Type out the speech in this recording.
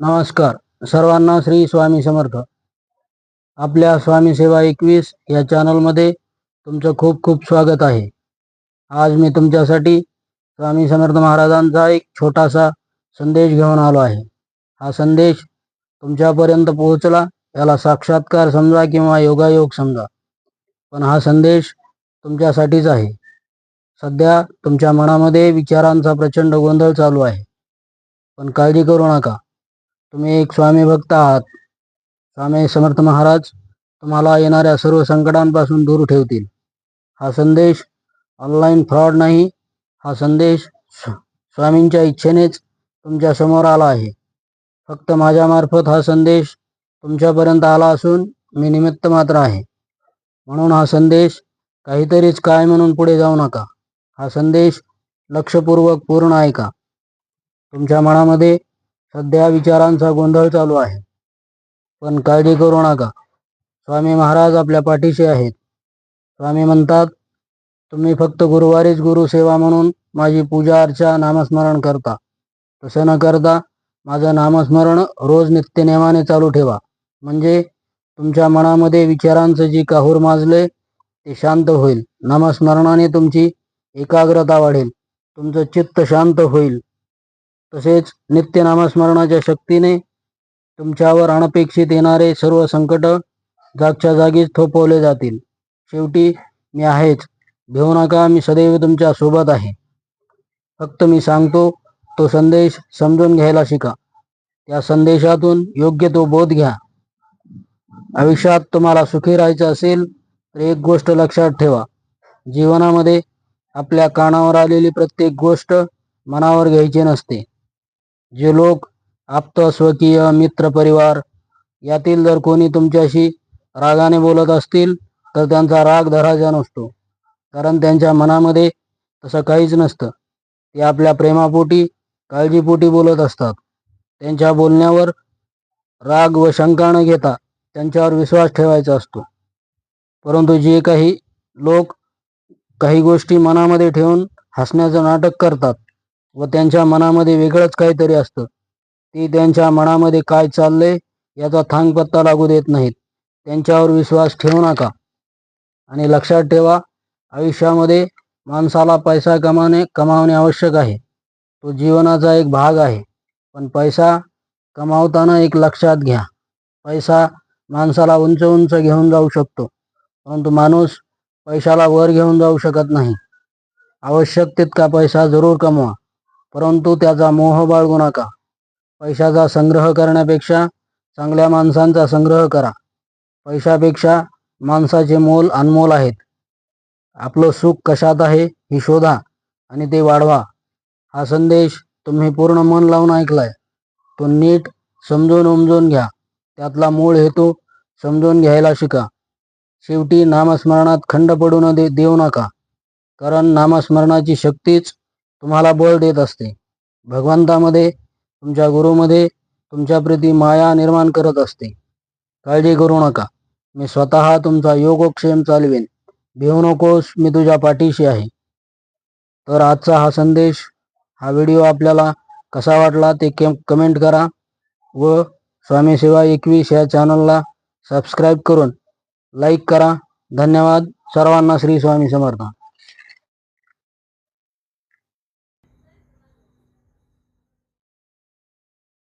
नमस्कार. सर्वांना श्री स्वामी समर्थ. आपल्या स्वामी सेवा एकवीस या चॅनलमध्ये तुमचं खूप खूप स्वागत आहे. आज मी तुमच्यासाठी स्वामी समर्थ महाराजांचा एक छोटासा संदेश घेऊन आलो आहे. हा संदेश तुमच्यापर्यंत पोहोचला याला साक्षात्कार समजा किंवा योगायोग समजा. पण हा संदेश तुमच्यासाठीच आहे. सध्या तुमच्या मनामध्ये विचारांचा प्रचंड गोंधळ चालू आहे. पण काळजी करू नका. तुम्ही एक स्वामी भक्त आहात. स्वामी समर्थ महाराज तुम्हाला येणाऱ्या सर्व संकटांपासून दूर ठेवतील. हा संदेश ऑनलाईन फ्रॉड नाही. हा संदेश स्वामींच्या इच्छेनेच तुमच्यासमोर आला आहे. फक्त माझ्यामार्फत हा संदेश तुमच्यापर्यंत आला असून मी निमित्त मात्र आहे. म्हणून हा संदेश काहीतरीच काय म्हणून पुढे जाऊ नका. हा संदेश लक्षपूर्वक पूर्ण ऐका. तुमच्या मनामध्ये सध्या विचारांचा गोंधळ चालू आहे. पण काळजी करू नका. स्वामी महाराज आपल्या पाठीशी आहेत. स्वामी म्हणतात तुम्ही फक्त गुरुवारीच गुरुसेवा म्हणून माझी पूजा अर्चा नामस्मरण करता. तसं न करता माझं नामस्मरण रोज नित्यनेमाने चालू ठेवा. म्हणजे तुमच्या मनामध्ये विचारांचं जी काहूर माजले ते शांत होईल. नामस्मरणाने तुमची एकाग्रता वाढेल. तुमचं चित्त शांत होईल. तसेच नित्य नामस्मरणाच्या शक्तीने तुमच्यावर अनपेक्षित येणारे सर्व संकट जागच्या जागीच थोपवले जातील. शेवटी मी आहेच. भिवू नका मी सदैव तुमच्यासोबत आहे. फक्त मी सांगतो तो संदेश समजून घ्यायला शिका. त्या संदेशातून योग्य तो बोध घ्या. आयुष्यात तुम्हाला सुखी राहायचं असेल तर एक गोष्ट लक्षात ठेवा. जीवनामध्ये आपल्या कानावर आलेली प्रत्येक गोष्ट मनावर घ्यायची नसते. जे लोक आप्त स्वकीय मित्र परिवार यातील जर कोणी तुमच्याशी रागाने बोलत असतील तर त्यांचा राग धराजा नसतो. कारण त्यांच्या मनामध्ये तसं काहीच नसतं. ते आपल्या प्रेमापोटी काळजीपोटी बोलत असतात. त्यांच्या बोलण्यावर राग व शंका न घेता त्यांच्यावर विश्वास ठेवायचा असतो. परंतु जे काही लोक काही गोष्टी मनामध्ये ठेवून हसण्याचं नाटक करतात व त्यांच्या मनामध्ये वेगळंच काहीतरी असतं. ती त्यांच्या मनामध्ये काय चाललंय याचा थांग पत्ता लागू देत नाहीत. त्यांच्यावर विश्वास ठेवू नका. आणि लक्षात ठेवा आयुष्यामध्ये माणसाला पैसा कमावणे कमावणे आवश्यक आहे. तो जीवनाचा एक भाग आहे. पण पैसा कमावताना एक लक्षात घ्या. पैसा माणसाला उंच उंच घेऊन जाऊ शकतो. परंतु माणूस पैशाला वर घेऊन जाऊ शकत नाही. आवश्यक तितका पैसा जरूर कमवा. परंतु त्याचा मोह बाळगू नका. पैशाचा संग्रह करण्यापेक्षा चांगल्या माणसांचा संग्रह करा. पैशापेक्षा माणसाचे मोल अनमोल आहेत. आपलं सुख कशात आहे हे शोधा आणि ते वाढवा. हा संदेश तुम्ही पूर्ण मन लावून ऐकलाय. तो नीट समजून उमजून घ्या. त्यातला मूळ हेतू समजून घ्यायला शिका. शेवटी नामस्मरणात खंड पडू न दे देऊ नका. कारण नामस्मरणाची शक्तीच तुम्हाला बळ देत असते. भगवंतामध्ये तुमच्या गुरुमध्ये तुमच्याप्रती माया निर्माण करत असते. काळजी करू नका. मी स्वतः तुमचा योगक्षेम चालवेन. भिवू नकोस मी तुझ्या पाठीशी आहे. तर आजचा हा संदेश हा व्हिडिओ आपल्याला कसा वाटला ते केम कमेंट करा व स्वामी सेवा एकवीस या चॅनलला सबस्क्राईब करून लाईक करा. धन्यवाद. सर्वांना श्री स्वामी समर्थ.